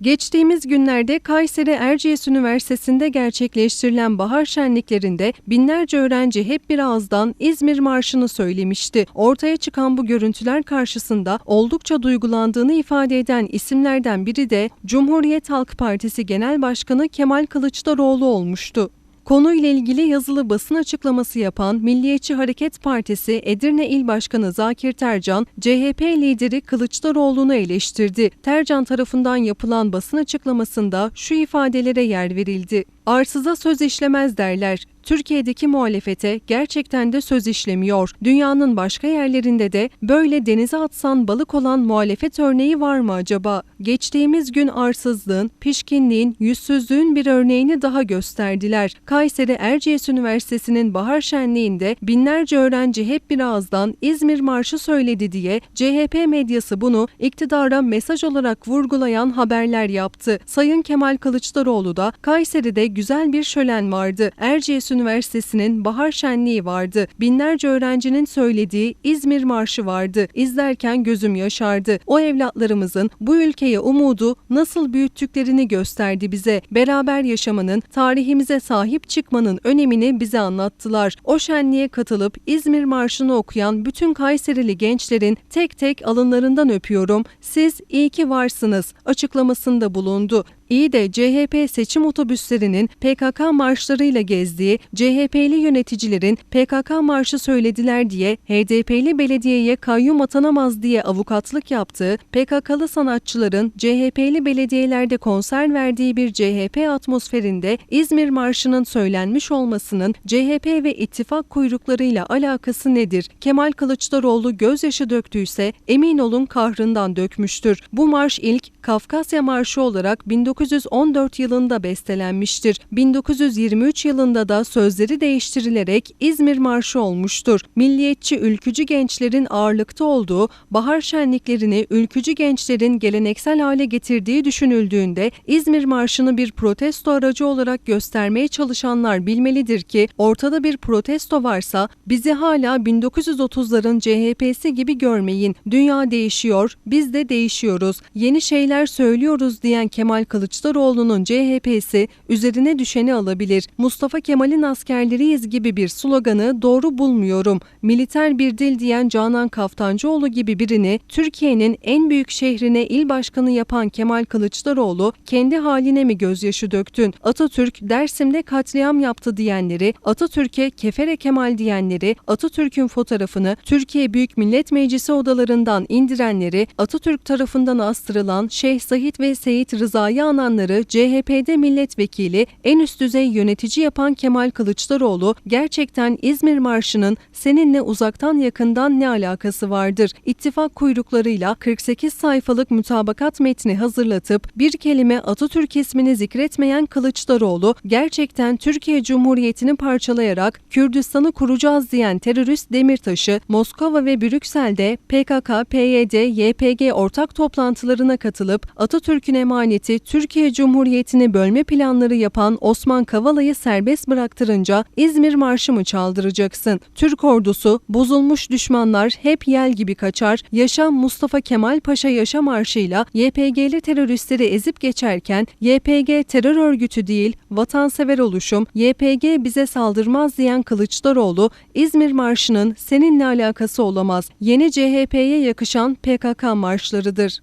Geçtiğimiz günlerde Kayseri Erciyes Üniversitesi'nde gerçekleştirilen bahar şenliklerinde binlerce öğrenci hep bir ağızdan İzmir Marşı'nı söylemişti. Ortaya çıkan bu görüntüler karşısında oldukça duygulandığını ifade eden isimlerden biri de Cumhuriyet Halk Partisi Genel Başkanı Kemal Kılıçdaroğlu olmuştu. Konuyla ilgili yazılı basın açıklaması yapan Milliyetçi Hareket Partisi Edirne İl Başkanı Zakir Tercan, CHP lideri Kılıçdaroğlu'nu eleştirdi. Tercan tarafından yapılan basın açıklamasında şu ifadelere yer verildi. Arsıza söz işlemez derler. Türkiye'deki muhalefete gerçekten de söz işlemiyor. Dünyanın başka yerlerinde de böyle denize atsan balık olan muhalefet örneği var mı acaba? Geçtiğimiz gün arsızlığın, pişkinliğin, yüzsüzlüğün bir örneğini daha gösterdiler. Kayseri Erciyes Üniversitesi'nin bahar şenliğinde binlerce öğrenci hep bir ağızdan İzmir Marşı söyledi diye CHP medyası bunu iktidara mesaj olarak vurgulayan haberler yaptı. Sayın Kemal Kılıçdaroğlu da Kayseri'de güzel bir şölen vardı. Erciyes Üniversitesi'nin bahar şenliği vardı. Binlerce öğrencinin söylediği İzmir Marşı vardı. İzlerken gözüm yaşardı. O evlatlarımızın bu ülkeye umudu nasıl büyüttüklerini gösterdi bize. Beraber yaşamanın, tarihimize sahip çıkmanın önemini bize anlattılar. O şenliğe katılıp İzmir Marşı'nı okuyan bütün Kayserili gençlerin tek tek alınlarından öpüyorum. Siz iyi ki varsınız açıklamasında bulundu. İyi de CHP seçim otobüslerinin PKK marşlarıyla gezdiği, CHP'li yöneticilerin PKK marşı söylediler diye HDP'li belediyeye kayyum atanamaz diye avukatlık yaptığı, PKK'lı sanatçıların CHP'li belediyelerde konser verdiği bir CHP atmosferinde İzmir Marşı'nın söylenmiş olmasının CHP ve ittifak kuyruklarıyla alakası nedir? Kemal Kılıçdaroğlu gözyaşı döktüyse emin olun kahrından dökmüştür. Bu marş ilk Kafkasya Marşı olarak 1914 yılında bestelenmiştir. 1923 yılında da sözleri değiştirilerek İzmir Marşı olmuştur. Milliyetçi ülkücü gençlerin ağırlıkta olduğu bahar şenliklerini ülkücü gençlerin geleneksel hale getirdiği düşünüldüğünde İzmir Marşı'nı bir protesto aracı olarak göstermeye çalışanlar bilmelidir ki ortada bir protesto varsa bizi hala 1930'ların CHP'si gibi görmeyin. Dünya değişiyor, biz de değişiyoruz. Yeni şeyler söylüyoruz diyen Kemal Kılıçdaroğlu'nun CHP'si üzerine düşeni alabilir. Mustafa Kemal'in askerleriyiz gibi bir sloganı doğru bulmuyorum. Militer bir dil diyen Canan Kaftancıoğlu gibi birini Türkiye'nin en büyük şehrine il başkanı yapan Kemal Kılıçdaroğlu kendi haline mi gözyaşı döktün? Atatürk Dersim'de katliam yaptı diyenleri, Atatürk'e kefere Kemal diyenleri, Atatürk'ün fotoğrafını Türkiye Büyük Millet Meclisi odalarından indirenleri, Atatürk tarafından astırılan Şeyh Zahid ve Seyit Rıza'yı ananları CHP'de milletvekili en üst düzey yönetici yapan Kemal Kılıçdaroğlu gerçekten İzmir Marşı'nın seninle uzaktan yakından ne alakası vardır? İttifak kuyruklarıyla 48 sayfalık mütabakat metni hazırlatıp bir kelime Atatürk ismini zikretmeyen Kılıçdaroğlu gerçekten Türkiye Cumhuriyeti'ni parçalayarak Kürdistan'ı kuracağız diyen terörist Demirtaş'ı Moskova ve Brüksel'de PKK, PYD, YPG ortak toplantılarına katılıp Atatürk'ün emaneti Türkiye Cumhuriyeti'ni bölme planları yapan Osman Kavala'yı serbest bıraktırınca İzmir Marşı mı çaldıracaksın? Türk ordusu bozulmuş düşmanlar hep yel gibi kaçar. Yaşam Mustafa Kemal Paşa Yaşa Marşı'yla YPG'li teröristleri ezip geçerken YPG terör örgütü değil vatansever oluşum YPG bize saldırmaz diyen Kılıçdaroğlu İzmir Marşı'nın seninle alakası olamaz. Yeni CHP'ye yakışan PKK marşlarıdır.